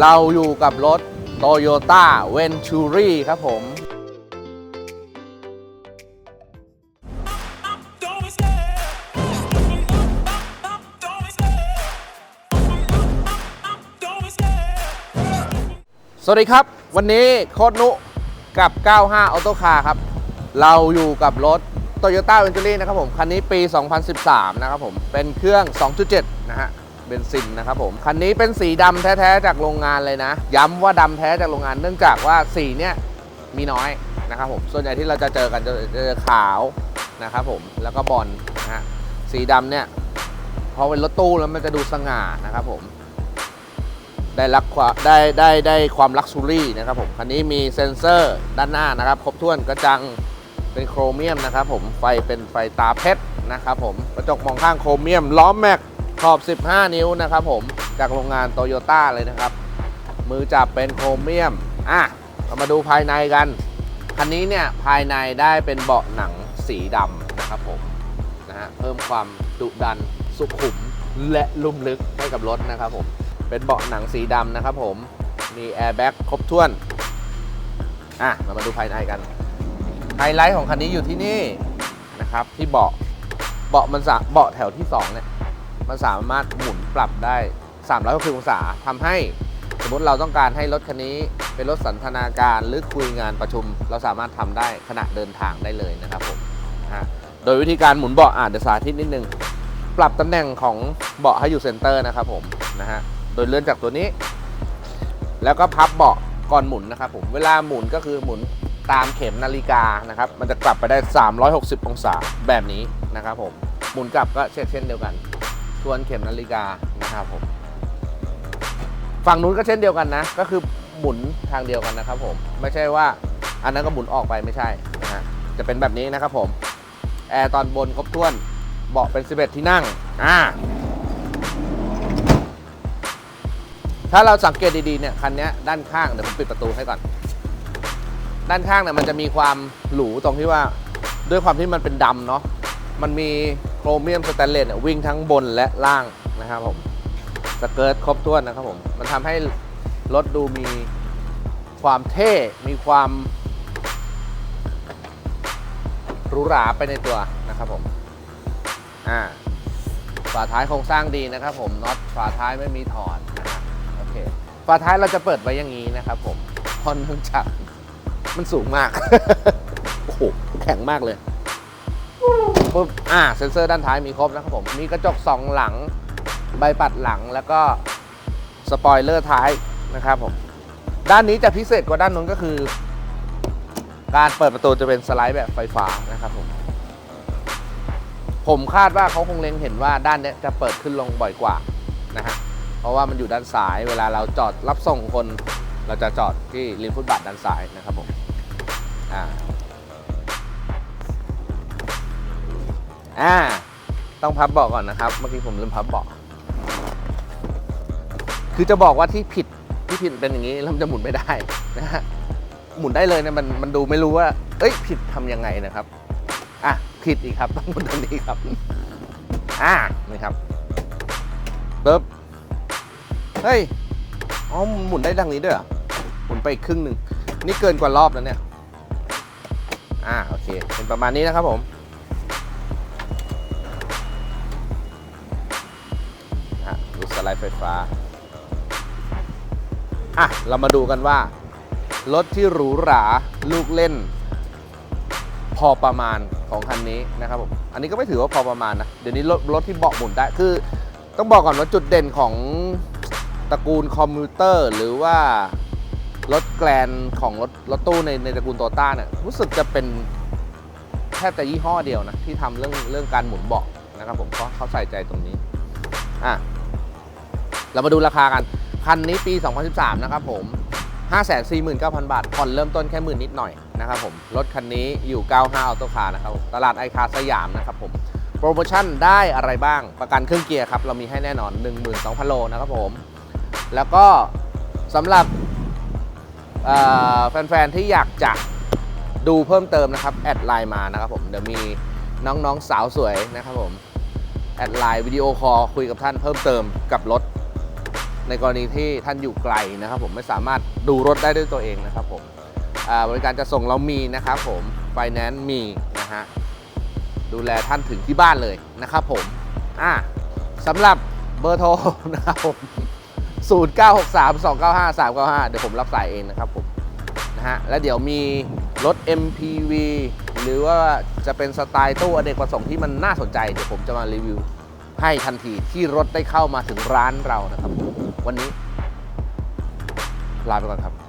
เราอยู่กับรถ Toyota Venturi ครับผม สวัสดีครับ วันนี้โค้ดนุกับ 95 Auto Car ครับ เราอยู่กับรถ Toyota Venturi นะครับผม คันนี้ปี 2013 นะครับผม เป็นเครื่อง 2.7 นะฮะ เบนซินนะครับผมคันนี้เป็นสีดำแท้ๆจากโรงงานเลยนะ ย้ำว่าดำแท้จากโรงงานเนื่องจากว่าสีเนี้ยมีน้อยนะครับผมส่วนใหญ่ที่เราจะเจอกันจะจะเจอขาวนะครับผมแล้วก็บอลนะฮะสีดำเนี่ยพอเป็นรถตู้แล้วมันจะดูสง่านะครับผมได้รักความได้ได้ได้ความลักชูรี่นะครับผมคันนี้มีเซ็นเซอร์ด้านหน้านะครับ ครบถ้วนกระจังเป็นโครเมียมนะครับผมไฟเป็นไฟตาเพชรนะครับผมกระจกมองข้างโครเมียมล้อมแม็ก ขอบ 15 นิ้วนะครับผม จากโรงงานโตโยต้าเลยนะครับ มือจับเป็นโครเมียม อะ เรามาดูภายในกัน คันนี้เนี่ยภายในได้เป็นเบาะหนังสีดำนะครับผม นะฮะ เพิ่มความดุดัน สุขุม และลุ่มลึกให้กับรถนะครับผม เป็นเบาะหนังสีดำนะครับผม มีแอร์แบ็กครบถ้วน อะ เรามาดูภายในกัน ไฮไลท์ของคันนี้อยู่ที่นี่นะครับ ที่เบาะ เบาะมันสาเบาะแถวที่2เนี่ย มันสามารถหมุนปรับได้ 360 องศาทำให้สมมติเราต้องการให้รถคันนี้ เป็นรถสันทนาการหรือคุยงานประชุม เราสามารถทำได้ขณะเดินทางได้เลยนะครับผมโดยวิธีการหมุนเบาะอ่านเดสาธิตนิดนึง ปรับตำแหน่งของเบาะให้อยู่เซนเตอร์นะครับผมนะฮะโดยเลื่อนจากตัวนี้ แล้วก็พับเบาะก่อนหมุนนะครับผมเวลาหมุนก็คือหมุนตามเข็มนาฬิกานะครับ มันจะกลับไปได้ 360 องศาแบบนี้นะครับผม หมุนกลับก็เช่นเดียวกัน ทวนเข็มนาฬิกานะครับผมฝั่งนู้นก็เช่นเดียวกันนะ ก็คือหมุนทางเดียวกันนะครับผม ไม่ใช่ว่าอันนั้นก็หมุนออกไปไม่ใช่นะฮะจะเป็นแบบนี้นะครับผมแอร์ตอนบนครบถ้วนเบาะเป็น 11 ที่นั่งอ่าถ้าเราสังเกตดีๆเนี่ยคันนี้ด้านข้างเดี๋ยวผมปิดประตูให้ก่อน ด้านข้างเนี่ยมันจะมีความหรูตรงที่ว่าด้วยความที่มันเป็นดำเนาะมันมี รเมียมสแตนเลสเนี่ยวิ่งทั้งบนและล่างนะครับผมสเกิร์ตครบถ้วนนะครับผม มันทำให้รถดูมีความเท่ มีความหรูหราไปในตัวนะครับผมอ่าฝาท้ายโครงสร้างดีนะครับผมน็อตฝาท้ายไม่มีถอดนะฮะโอเคฝาท้ายเราจะเปิดไว้อย่างนี้นะครับผมพราะเนื่องจากมันสูงมาก โอ้โห แข็งมากเลย ปุ๊บอ่าเซ็นเซอร์ด้านท้ายมีครบนะครับผม มีกระจกสองหลัง ใบปัดหลังแล้วก็สปอยเลอร์ท้ายนะครับผมด้านนี้จะพิเศษกว่าด้านนู้นก็คือ การเปิดประตูจะเป็นสไลด์แบบไฟฟ้านะครับผมผมคาดว่าเขาคงเล็งเห็นว่าด้านนี้จะเปิดขึ้นลงบ่อยกว่านะฮะเพราะว่ามันอยู่ด้านซ้าย เวลาเราจอดรับส่งคน เราจะจอดที่ริมฟุตบาทด้านซ้ายนะครับผมอ่า อ่า ต้องพับเบาะก่อนนะครับ เมื่อกี้ผมลืมพับเบาะคือจะบอกว่าที่ผิดที่ผิดเป็นอย่างนี้แล้วมันจะหมุนไม่ได้นะฮะหมุนได้เลยเนี่ยมันมันดูไม่รู้ว่า เอ้ยผิดทำยังไงนะครับอะผิดอีกครับต้องหมุนตรงนี้ครับอ่านี่ครับปึ๊บเฮ้ยอ๋อหมุนได้ดังนี้ด้วยเหรอหมุนไปครึ่งหนึ่งนี่เกินกว่ารอบแล้วเนี่ยอ่าโอเค เป็นประมาณนี้นะครับผม ไลด์ไฟฟ้า อะ เรามาดูกันว่า รถที่หรูหราลูกเล่น พอประมาณของคันนี้นะครับผม อันนี้ก็ไม่ถือว่าพอประมาณนะ เดี๋ยวนี้รถรถที่เบาะหมุนได้คือ ต้องบอกก่อนว่าจุดเด่นของตระกูลคอมพิวเตอร์ หรือว่ารถแกลนของรถรถตู้ในในตระกูลโตต้าเนี่ยรู้สึกจะเป็นแทบแต่ยี่ห้อเดียวนะ ที่ทำเรื่องเรื่องการหมุนเบาะนะครับผมเพราะเขาใส่ใจตรงนี้ อะ เรามาดูราคากัน คันนี้ปี 2013 นะครับผม 549,000 บาท ผ่อนเริ่มต้นแค่หมื่นนิดหน่อยนะครับผม รถคันนี้อยู่ 95ออโตคาร์นะครับ ตลาดไอคาสยามนะครับผม โปรโมชั่นได้อะไรบ้าง ประกันเครื่องเกียร์ครับ เรามีให้แน่นอน 12,000 โลนะครับผม แล้วก็สำหรับแฟนๆ ที่อยากจะดูเพิ่มเติมนะครับ แอดไลน์มานะครับผม เดี๋ยวมีน้องๆ สาวสวยนะครับผม แอดไลน์วิดีโอคอลคุยกับท่านเพิ่มเติมกับรถ ในกรณีที่ท่านอยู่ไกลนะครับ ผมไม่สามารถดูรถได้ด้วยตัวเองนะครับผมบริการจะส่งเรามีนะครับผมไฟแนนซ์มีนะฮะดูแลท่านถึงที่บ้านเลยนะครับผมอ่าสำหรับเบอร์โทรนะครับผม0963 295 395 เดี๋ยวผมรับสายเองนะครับผมนะฮะแล้วเดี๋ยวมีรถ MPV หรือว่าจะเป็นสไตล์ตู้อเนกประสงค์ที่มันน่าสนใจ เดี๋ยวผมจะมารีวิวให้ทันทีที่รถได้เข้ามาถึงร้านเรานะครับ วันนี้ ลาไปก่อนครับ